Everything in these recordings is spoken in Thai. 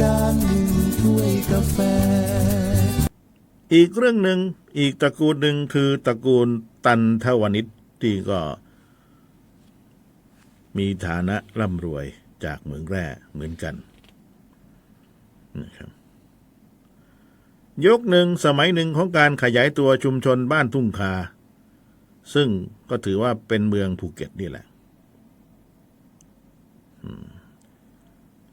การหนึ่งถ้วยกาแฟ อีกเรื่องหนึ่งอีกตระกูลหนึ่งคือตระกูลตันทวนิชที่ก็ มีฐานะร่ำรวยจากเมืองแร่เหมือนกันนะครับยกหนึ่งสมัยหนึ่งของการขยายตัวชุมชนบ้านทุ่งคา ซึ่งก็ถือว่าเป็นเมืองภูเก็ตนี่แหละ อืม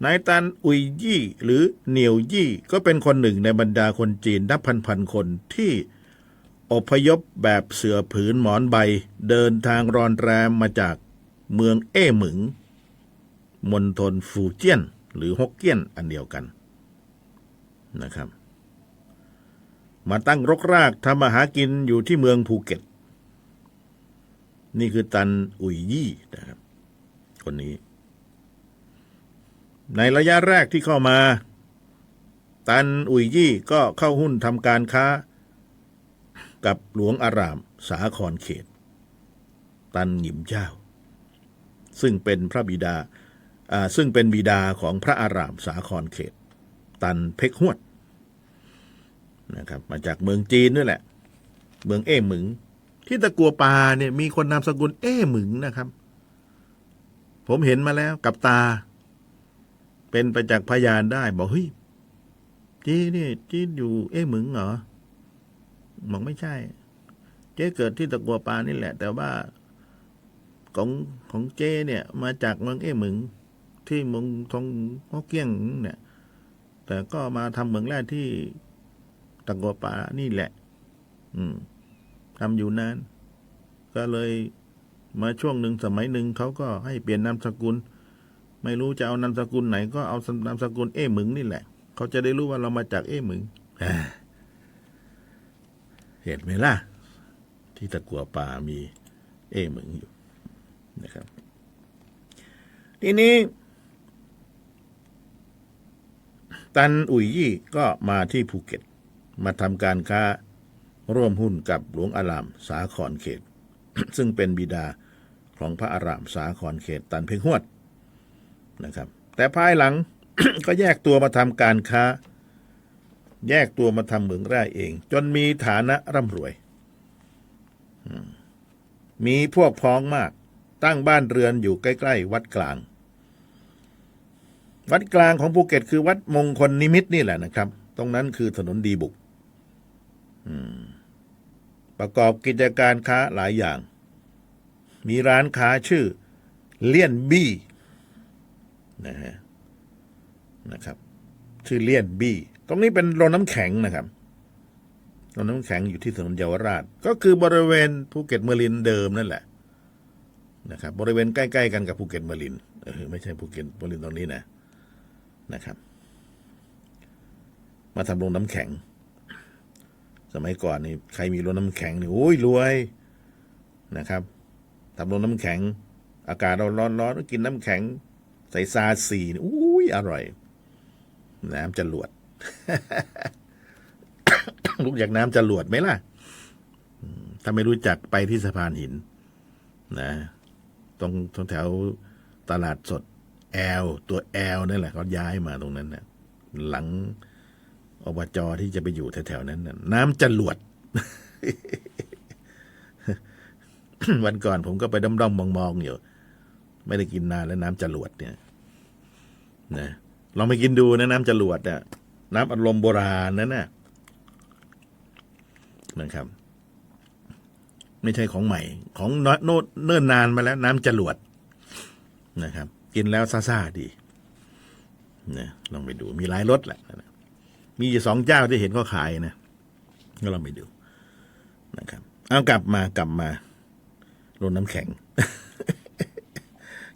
นายตันอุยยี่หรือเหนียวยี่ก็เป็นคนหนึ่งในบรรดาคนจีนนับพันพันๆคนที่อพยพแบบเสือผืนหมอนใบ เดินทางรอนแรมมาจากเมืองเอ้หมึงมณฑลฟูเจี้ยน หรือฮกเกี้ยนอันเดียวกันนะครับ มาตั้งรกรากทำมาหากินอยู่ที่เมืองภูเก็ต นี่คือตันอุยยี่นะครับ คนนี้ ในระยะแรกที่เข้ามา ตันอุยยี่ก็เข้าหุ้นทำการค้า กับหลวงอารามสาครเขต ตันหยิมเจ้า ซึ่งเป็นพระบิดาซึ่งเป็นบิดาของพระอารามสาครเขต ตันเพกฮวดนะครับมาจากเมืองจีนนี่แหละ เมืองเอ้หมึง ที่ตะกัวปาเนี่ยมีคนนามสกุลเอ้หมึงนะครับ ผมเห็นมาแล้วกับตา เป็นประจักษ์พยานได้ บอกเฮ้ยเจ๊นี่เจ๊อยู่ เอ้หมึงเหรอบอกไม่ใช่ เจ๊เกิดที่ตะกัวปานี่แหละ แต่ว่าของของเจ๊เนี่ย มาจากเมืองเอ้หมึง ที่เมืองทองฮอกเกี้ยงเนี่ย แต่ก็มาทำเมืองแร่ที่ตะกัวปานี่แหละ อืมทำอยู่นานก็เลยมาช่วงหนึ่งสมัยหนึ่งเขาก็ให้เปลี่ยนนามสกุล ไม่รู้จะเอานามสกุลไหนก็เอานามสกุลเอ้หมึงนี่แหละ เขาจะได้รู้ว่าเรามาจากเอ้หมึงเห็นไหมล่ะ ที่ตะกัวป่ามีเอ้หมึงอยู่นะครับ ทีนี้ ตันอุ๋ยยี่ก็มาที่ภูเก็ต มาทำการค้าร่วมหุ้นกับหลวงอาราม สาครเขต ซึ่งเป็นบิดาของพระอารามสาครเขต ตันเพ่งหวด นะครับ แต่ภายหลัง ก็แยกตัวมาทำการค้า แยกตัวมาทำเหมืองแร่เอง จนมีฐานะร่ำรวย มีพวกพ้องมาก ตั้งบ้านเรือนอยู่ใกล้ ๆ วัดกลาง วัดกลางของภูเก็ตคือวัดมงคลนิมิตนี่แหละนะครับ ตรงนั้นคือถนนดีบุกประกอบกิจการค้าหลายอย่าง มีร้านค้าชื่อ เลี่ยนบี้ นะฮะนะครับชื่อเลี่ยนบี้ตรงนี้เป็นโรงน้ำแข็งนะครับโรงน้ำแข็งอยู่ที่ถนนเยาวราช ก็คือบริเวณภูเก็ตเมอรินเดิมนั่นแหละนะครับ บริเวณใกล้ๆกันกับภูเก็ตเมอรินเออไม่ใช่ภูเก็ตเมอรินตรงนี้นะนะครับ มาทำโรงน้ำแข็ง สมัยก่อนนี่ใครมีโรงน้ำแข็งนี่โอ้ยรวยนะครับทำโรงน้ำแข็ง อากาศเราร้อนร้อนๆก็กินน้ำแข็ง ใส่ซาซีนอุ้ยอร่อย น้ำจรวด ลูกอยากน้ำจรวดไหมล่ะ ถ้าไม่รู้จักไปที่สะพานหิน นะตรงตรงแถวตลาดสดแอลตัวแอลนั่นแหละเขาย้ายมาตรงนั้นนะหลังอบจที่จะไปอยู่แถวๆนั้นนะน้ำจรวด วันก่อนผมก็ไปด้อมๆมองๆอยู่ ไม่ได้กินนานแล้วน้ำจรวดเนี่ย นะลองไปกินดูนะน้ำจรวดเนี่ยน้ำอารมณ์โบราณนั่นน่ะนะครับ ไม่ใช่ของใหม่ ของน้อยโน้ตเนิ่นนานมาแล้ว น้ำจรวดนะครับ กินแล้วซ่าๆดีนะลองไปดูมีหลายรสแหละนะมีอยู่สองเจ้าที่เห็นเขาขายนะก็ลองไปดูนะครับ เอากลับมากลับมาโรงน้ำแข็ง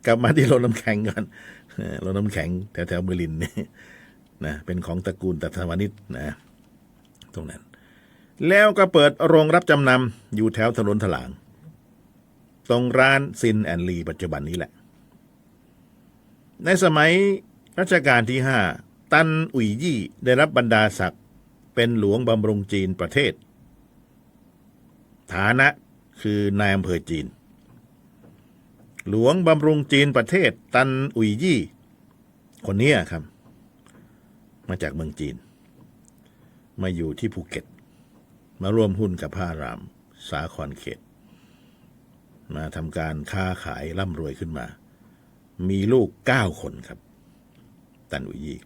กลับมาที่โรงน้ำแข็งก่อน รงน้ำแข็งแถวแถวเบอร์ลินนี่นะเป็นของตระกูลตัทวานิชนะตรงนั้น แล้วก็เปิดโรงรับจำนำอยู่แถวถนนถลาง ตรงร้านซินแอนลีปัจจุบันนี้แหละ ในสมัยรัชกาลที่ห้าตันอุ๋ยยี่ได้รับบรรดาศักดิ์เป็นหลวงบำรุงจีนประเทศ ฐานะคือนายอำเภอจีน หลวงบำรุงจีนประเทศ ตันอุยยี่ คนนี้ครับ มาจากเมืองจีน มาอยู่ที่ภูเก็ต มาร่วมหุ้นกับพระราม สาครเขต มาทำการค้าขายร่ำรวยขึ้นมา มีลูกเก้าคนครับ ตันอุยยี่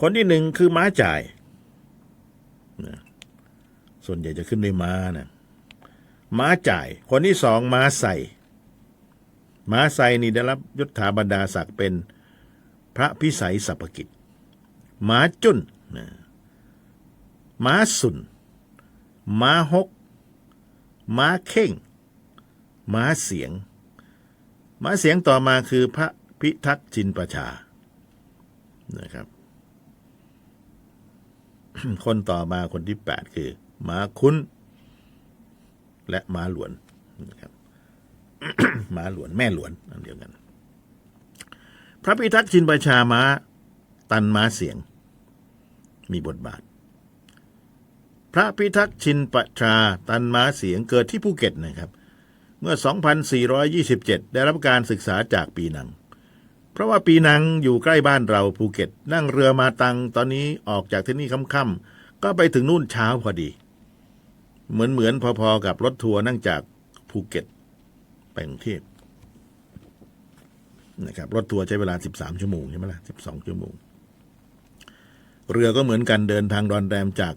คนที่หนึ่งคือม้าจ่ายนะส่วนใหญ่จะขึ้นด้วยม้านะม้าจ่าย คนที่สองม้าใส่ ม้าใส่นี่ได้รับยศถาบรรดาศักดิ์เป็นพระพิสัยสัพพกิจหมาจุนนะม้าสุนม้าฮกม้าเข่ง ม้าเสียง ม้าเสียงต่อมาคือพระพิทักษ์จินประชา นะครับ คนต่อมาคนที่แปดคือ ม้าคุ้น และม้าหลวนนะครับ ม้าหลวนแม่หลวนอันเดียวกัน พระพิทักษ์จินประชาม้าตันม้าเสียง มีบทบาท พระพิทักษ์ชินประชาตันม้าเสียงเกิดที่ภูเก็ตนะครับ เมื่อ 2427 ได้รับการศึกษาจากปีนัง เพราะว่าปีนังอยู่ใกล้บ้านเราภูเก็ต นั่งเรือมาตังตอนนี้ออกจากที่นี่ค่ำๆก็ไปถึงนู่นเช้าพอดี เหมือนเหมือนพอๆกับรถทัวร์นั่งจากภูเก็ต ไปกรุงเทพนะครับรถทัวร์ใช้เวลา 13 ชั่วโมงใช่ไหมล่ะ 12 ชั่วโมง เรือก็เหมือนกันเดินทางดอนแรมจาก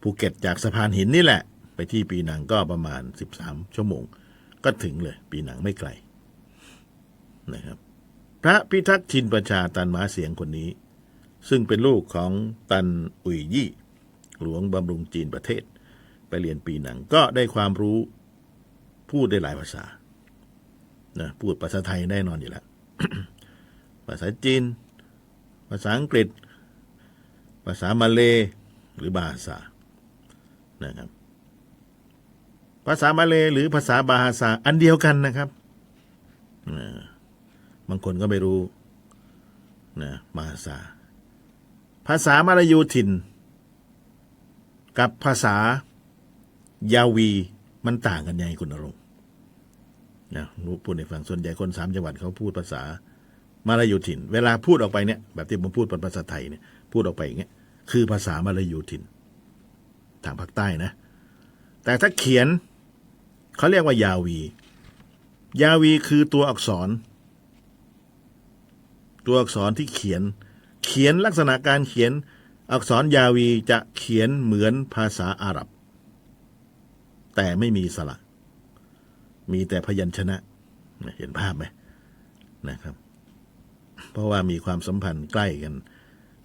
ภูเก็ตจากสะพานหินนี่แหละ ไปที่ปีหนังก็ประมาณ 13 ชั่วโมง ก็ถึงเลย ปีหนังไม่ไกลนะครับ พระพิทักษ์ชินประชาตันหมาเสียงคนนี้ ซึ่งเป็นลูกของตันอุยยี่ หลวงบำรุงจีนประเทศ ไปเรียนปีหนังก็ได้ความรู้ พูดได้หลายภาษานะพูดภาษาไทยแน่นอนอยู่แล้ว ภาษาจีน ภาษาอังกฤษ ภาษามาเลหรือบาฮาซานะครับ ภาษามาเลหรือภาษาบาฮาซาอันเดียวกันนะครับบางคนก็ไม่รู้นะมาษาภาษามาลายูถิ่น กับภาษายาวี มันต่างกันยังไงคุณนรงค์นะรู้พูดในฝั่งส่วนใหญ่คนสามจังหวัดเขาพูดภาษามาลายูถิ่น เวลาพูดออกไปเนี่ยแบบที่ผมพูดเป็นภาษาไทยเนี่ยพูดออกไปอย่างเงี้ยคือภาษามาลายูถิ่น ทางภาคใต้นะ แต่ถ้าเขียนเขาเรียกว่ายาวี ยาวีคือตัวอักษร ตัวอักษรที่เขียน เขียนลักษณะการเขียนอักษรยาวีจะเขียนเหมือนภาษาอาหรับ แต่ไม่มีสระ มีแต่พยัญชนะ เห็นภาพไหมนะครับ เพราะว่ามีความสัมพันธ์ใกล้กัน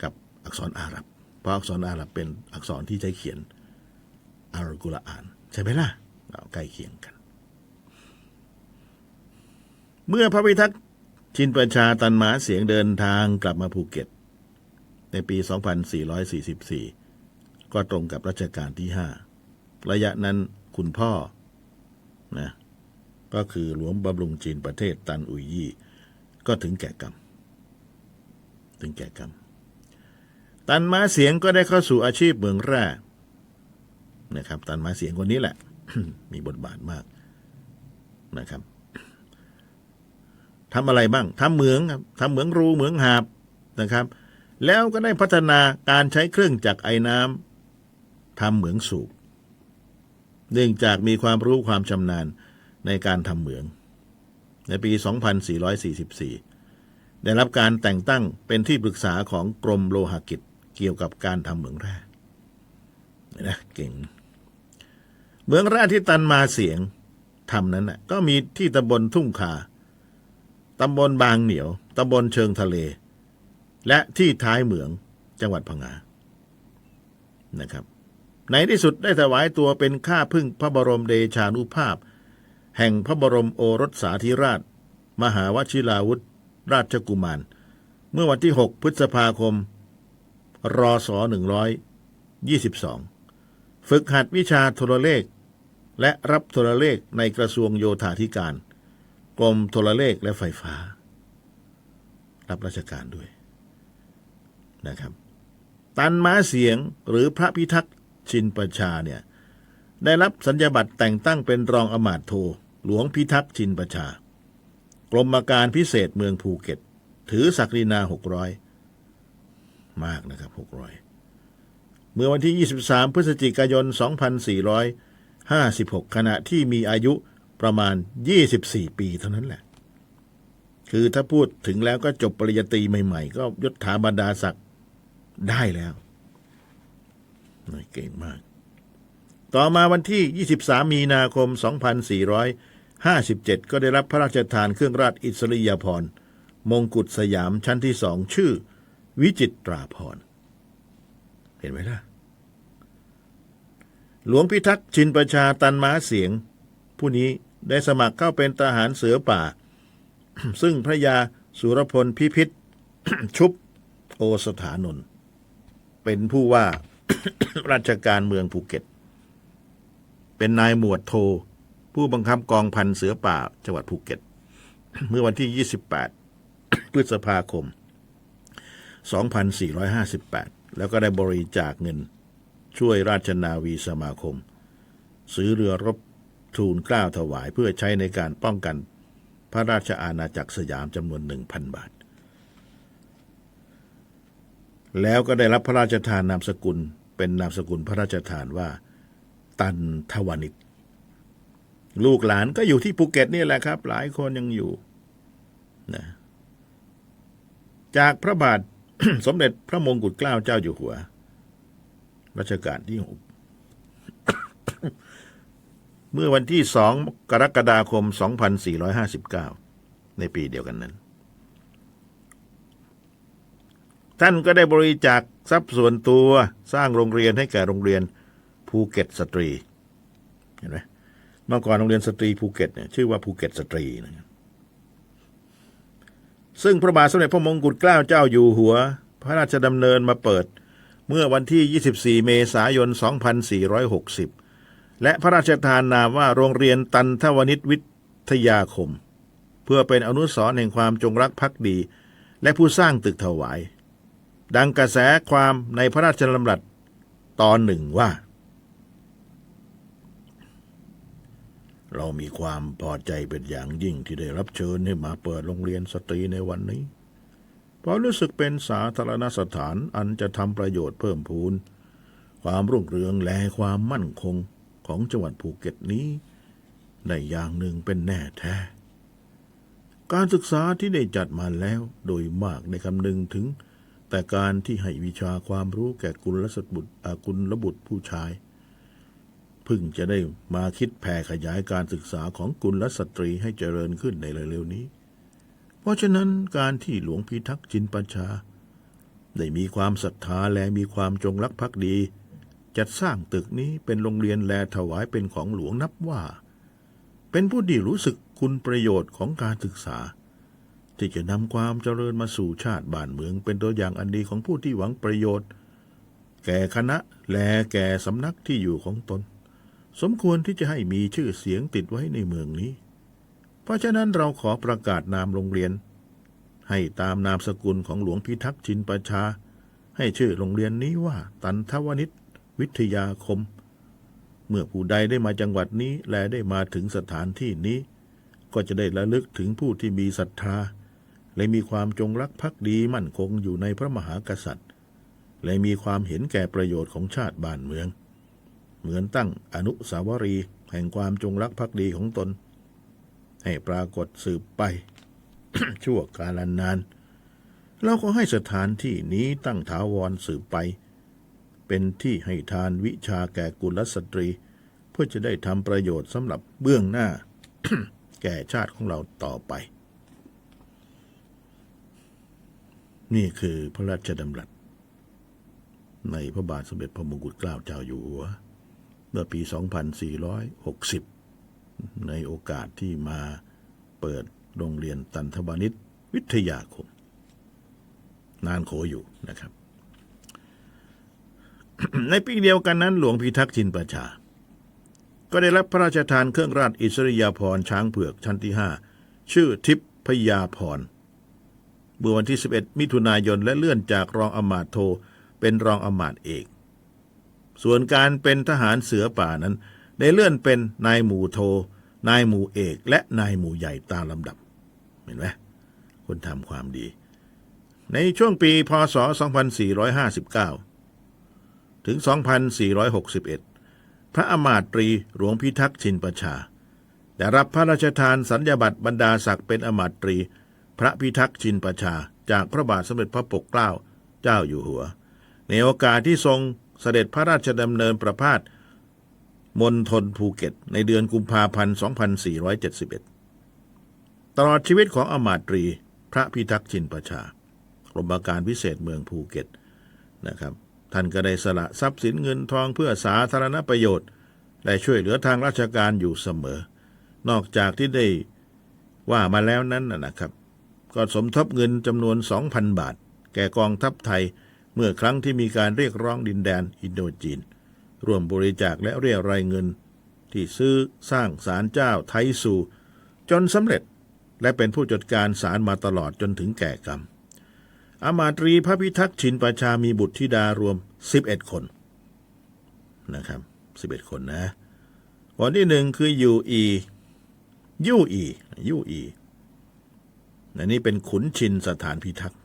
กับอักษรอาหรับ เพราะอักษรอาหรับเป็นอักษรที่ใช้เขียนอัลกุรอาน ใช่ไหมล่ะใกล้เคียงกัน เมื่อพระพิทักษ์ชินประชาตันหมาเสียงเดินทางกลับมาภูเก็ต ในปี 2444 ก็ตรงกับรัชกาลที่ 5 ระยะนั้น คุณพ่อนะก็คือหลวงบำรุงจีนประเทศตันอุยยี่ ก็ถึงแก่กรรม ถึงแก่กรรม ตันม้าเสียงก็ได้เข้าสู่อาชีพเมืองแร่นะครับ ตันม้าเสียงคนนี้แหละ มีบทบาทมากนะครับทำอะไรบ้างทำเหมืองครับทำเหมืองรูเหมืองหาบนะครับ แล้วก็ได้พัฒนาการใช้เครื่องจักรไอ้น้ำทำเหมืองสูบ เนื่องจากมีความรู้ความชำนาญในการทำเหมือง ในปี 2444 ได้รับการแต่งตั้งเป็นที่ปรึกษาของกรมโลหกิจเกี่ยวกับการทำเหมืองแร่เห็นะเก่ง เหมืองแร่ที่ตันมาเสียงทำนั้นนะก็มีที่ตำบลทุ่งคาตำบลบางเหนียวตำบลเชิงทะเล และที่ท้ายเหมืองจังหวัดพังงานะครับ ในที่สุดได้ถวายตัวเป็นข้าพึ่งพระบรมเดชานุภาพ แห่งพระบรมโอรสสาธิราช มหาวชิราวุธ ราชกุมาร เมื่อวันที่ 6 พฤษภาคม รศ122 ฝึกหัดวิชาโทรเลข และรับโทรเลขในกระทรวงโยธาธิการ กรมโทรเลขและไฟฟ้า รับราชการด้วยนะครับ ตันม้าเสียงหรือพระพิทักษ์ ชินประชาเนี่ยได้รับสัญญาบัตรแต่งตั้งเป็นรองอมาตย์โท หลวงพิทักษ์ชินประชา กรมการพิเศษเมืองภูเก็ต ถือศักดินาหกร้อยมากนะครับหกร้อยเมื่อวันที่ 23 พฤศจิกายน 2456 ขณะที่มีอายุประมาณ 24 ปีเท่านั้นแหละ คือถ้าพูดถึงแล้วก็จบปริญญาตรีใหม่ ๆ ก็ยศถาบรรดาศักดิ์ได้แล้ว น่าเก่งมาก ต่อมาวันที่ 23 มีนาคม 2457 ก็ได้รับพระราชทานเครื่องราชอิสริยาภรณ์มงกุฎสยามชั้นที่สองชื่อ วิจิตราภรณ์เห็นไหมล่ะ หลวงพิทักษ์ชินประชาตันม้าเสียง ผู้นี้ได้สมัครเข้าเป็นทหารเสือป่า ซึ่งพระยาสุรพลพิพิธชุบโอสถานนท์เป็นผู้ว่า ราชการเมืองภูเก็ต เป็นนายหมวดโท ผู้บังคับกองพันเสือป่าจังหวัดภูเก็ต เมื่อวันที่ 28 พฤษภาคม 2458 แล้วก็ได้บริจาคเงิน ช่วยราชนาวีสมาคม ซื้อเรือรบทูลกล้าวถวายเพื่อใช้ในการป้องกันพระราชอาณาจักรสยามจำนวน1,000บาท แล้วก็ได้รับพระราชทานนามสกุล เป็นนามสกุลพระราชทานว่า ตันทวานิชลูกหลานก็อยู่ที่ภูเก็ตนี่แหละครับ หลายคนยังอยู่นะจากพระบาทสมเด็จพระมงกุฎเกล้าเจ้าอยู่หัวรัชกาลที่หกเมื่อวันที่สองกรกฎาคม 2459 ในปีเดียวกันนั้น ท่านก็ได้บริจาคทรัพย์ส่วนตัวสร้างโรงเรียนให้แก่โรงเรียนภูเก็ตสตรี เห็นไหมเมื่อก่อนโรงเรียนสตรีภูเก็ตเนี่ยชื่อว่าภูเก็ตสตรีนะครับซึ่งพระบาทสมเด็จพระมงกุฎเกล้าเจ้าอยู่หัว พระราชดำเนินมาเปิด เมื่อวันที่ 24 เมษายน 2460 และพระราชทานนามว่าโรงเรียนตันทวนิชวิทยาคม เพื่อเป็นอนุสรณ์แห่งความจงรักภักดี และผู้สร้างตึกถวาย ดังกระแสความในพระราชดำรัสตอนหนึ่งว่า เรามีความพอใจเป็นอย่างยิ่งที่ได้รับเชิญให้มาเปิดโรงเรียนสตรีในวันนี้ เพราะรู้สึกเป็นสาธารณสถานอันจะทำประโยชน์เพิ่มพูน ความรุ่งเรืองและความมั่นคงของจังหวัดภูเก็ตนี้ได้อย่างหนึ่งเป็นแน่แท้ การศึกษาที่ได้จัดมาแล้วโดยมากในคำนึงถึง แต่การที่ให้วิชาความรู้แก่กุลสบุตรอากุลบุตรผู้ชาย พึ่งจะได้มาคิดแผ่ขยายการศึกษาของกุลสตรีให้เจริญขึ้นในเร็วๆนี้ เพราะฉะนั้นการที่หลวงพิทักษ์จินปัญชา ได้มีความศรัทธาและมีความจงรักภักดี จัดสร้างตึกนี้เป็นโรงเรียนแลถวายเป็นของหลวงนับว่า เป็นผู้ที่รู้สึกคุณประโยชน์ของการศึกษา ที่จะนำความเจริญมาสู่ชาติบ้านเมือง เป็นตัวอย่างอันดีของผู้ที่หวังประโยชน์ แก่คณะและแก่สำนักที่อยู่ของตน สมควรที่จะให้มีชื่อเสียงติดไว้ในเมืองนี้ เพราะฉะนั้นเราขอประกาศนามโรงเรียน ให้ตามนามสกุลของหลวงพิทักษ์ชินประชา ให้ชื่อโรงเรียนนี้ว่า ตันทวนิชวิทยาคม เมื่อผู้ใดได้มาจังหวัดนี้และได้มาถึงสถานที่นี้ ก็จะได้ระลึกถึงผู้ที่มีศรัทธา และมีความจงรักภักดีมั่นคงอยู่ในพระมหากษัตริย์ และมีความเห็นแก่ประโยชน์ของชาติบ้านเมือง เหมือนตั้งอนุสาวรีย์แห่งความจงรักภักดีของตน ให้ปรากฏสืบไป ชั่วกาลนานเราก็ให้สถานที่นี้ตั้งถาวรสืบไป เป็นที่ให้ทานวิชาแก่กุลสตรี เพื่อจะได้ทำประโยชน์สำหรับเบื้องหน้า แก่ชาติของเราต่อไป นี่คือพระราชดำรัส ในพระบาทสมเด็จพระมงกุฎเกล้าเจ้าอยู่หัว เมื่อปี 2460 ในโอกาสที่มาเปิดโรงเรียนตันทบานิชวิทยาคม นานโขอยู่นะครับ ในปีเดียวกันนั้น หลวงพิทักษ์ชินประชา ก็ได้รับพระราชทานเครื่องราชอิสริยาภรณ์ช้างเผือกชั้นที่ห้าชื่อทิพยาภรณ์ เมื่อวันที่ 11 มิถุนายนและเลื่อนจากรองอมาตย์โท เป็นรองอมาตย์เอก ส่วนการเป็นทหารเสือป่านั้น ได้เลื่อนเป็นนายหมู่โท นายหมู่เอก และนายหมู่ใหญ่ตามลำดับ เห็นไหมคนทำความดี ในช่วงปีพศ 2459 ถึง 2461 พระอมาตรีหลวงพิทักษ์ชินประชา ได้รับพระราชทานสัญญาบัตรบรรดาศักดิ์เป็นอมาตรี พระพิทักษ์ชินประชา จากพระบาทสมเด็จพระปกเกล้าเจ้าอยู่หัว ในโอกาสที่ทรงเสด็จพระราชดำเนินประพาสมณฑลภูเก็ต ในเดือนกุมภาพันธ์ 2471 ตลอดชีวิตของอมาตรี พระพิทักษ์ชินประชากรมการพิเศษเมืองภูเก็ตนะครับ ท่านก็ได้สละทรัพย์สินเงินทองเพื่อสาธารณประโยชน์ ได้ช่วยเหลือทางราชการอยู่เสมอ นอกจากที่ได้ว่ามาแล้วนั้นนะนะครับ ก็สมทบเงินจำนวน 2,000 บาท แก่กองทัพไทย เมื่อครั้งที่มีการเรียกร้องดินแดนอินโดจีน ร่วมบริจาคและเรียรายเงิน ที่ซื้อสร้างศาลเจ้าไทซู จนสำเร็จและเป็นผู้จัดการศาลมาตลอดจนถึงแก่กรรม อามาตรีพระพิทักษ์ชินประชามีบุตรธิดารวม 11 คนนะครับ11 คนนะคนที่หนึ่งคือยูอียูอียูอี อันนี้เป็นขุนชินสถานพิทักษ์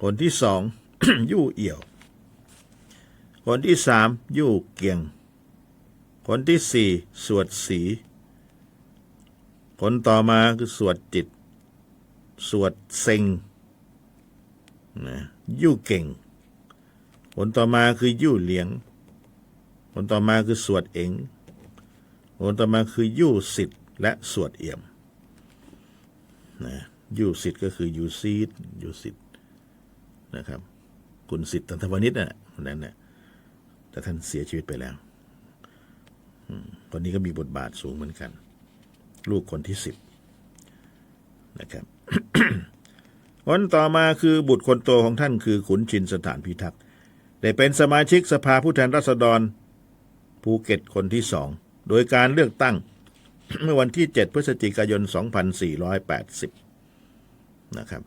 คนที่สอง ยู่เอี่ยว คนที่สามยู่เกียง คนที่สี่สวดสี คนต่อมาคือสวดจิต สวดเซ็งนะยู่เก่ง คนต่อมาคือยู่เหลียง คนต่อมาคือสวดเองคนต่อมาคือยู่สิทธิ์และสวดเอี่ยม นะยู่สิทธ์ก็คืออยู่ซีดอยู่สิทธ์นะครับคุณสิทธิ์ตันทวณิชน่ะคนนั้นน่ะแต่ท่านเสียชีวิตไปแล้วอืมคนนี้ก็มีบทบาทสูงเหมือนกัน ลูกคนที่สิบนะครับคนต่อมาคือบุตรคนโตของท่านคือขุนชินสถานพิทักษ์ได้เป็นสมาชิกสภาผู้แทนราษฎรภูเก็ตคนที่สอง โดยการเลือกตั้ง เมื่อวันที่ 7 พฤศจิกายน 2480 นะครับ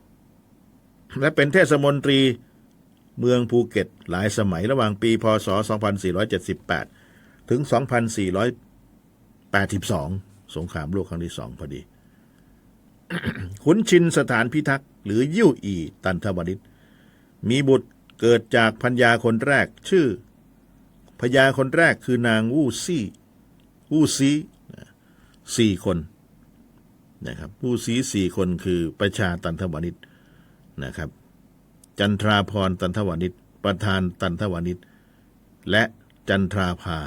และเป็นเทศมนตรีเมืองภูเก็ตหลายสมัยระหว่างปี พศ 2478 ถึง 2482 สงครามโลกครั้งที่สองพอดี ขุนชินสถานพิทักษ์ หรือยิ่วอีตันทวริต มีบุตรเกิดจากพัญญาคนแรกชื่อพญาคนแรกคือนางวู่ซี่วู่ซี สี่คนนะครับวู่ซีสี่คนคือประชาตันทวริตนะครับ จันทราพรตันทวริตประธานตันทวริตและจันทราภา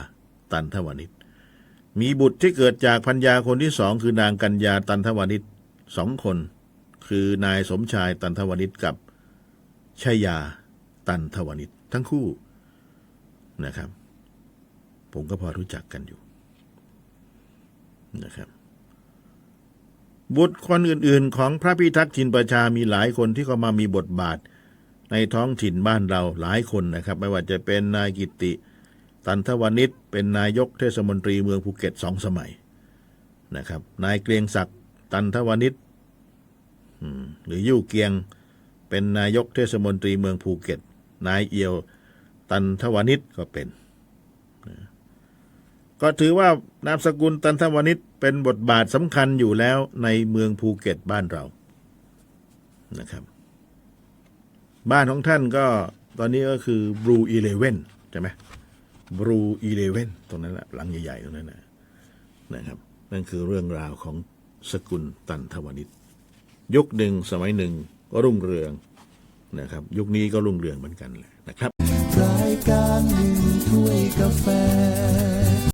ตันทวริตมีบุตรที่เกิดจากพัญญาคนที่สองคือนางกัญญาตันทวริตสองคน คือนายสมชายตันทวริตกับชยาตันทวริตทั้งคู่นะครับ ผมก็พอรู้จักกันอยู่ นะครับบุตรคนอื่นๆ ของพระพิทักษ์ชินประชามีหลายคนที่เข้ามามีบทบาท ในท้องถิ่นบ้านเราหลายคนนะครับ ไม่ว่าจะเป็นนายกิติ ตันทวณิชเป็นนายกเทศมนตรีเมืองภูเก็ตสองสมัยนะครับ นายเกรียงศักดิ์ตันทวณิชหรือยู่เกียงเป็นนายกเทศมนตรีเมืองภูเก็ต นายเอียว ตันทวณิชก็เป็น ก็ถือว่านามสกุลตันทวณิช เป็นบทบาทสำคัญอยู่แล้วในเมืองภูเก็ตบ้านเรานะครับ บ้านของท่านก็ตอนนี้ก็คือบลูอีเลเว่นใช่ไหมบลูอีเลเว่นตรงนั้นแหละหลังใหญ่ๆตรงนั้นนะนะครับ นั่นคือเรื่องราวของสกุลตันทวณิชยุคหนึ่งสมัยหนึ่งก็รุ่งเรืองนะครับ ยุคนี้ก็รุ่งเรืองเหมือนกันแหละนะครับรายการหนึ่งถ้วยกาแฟ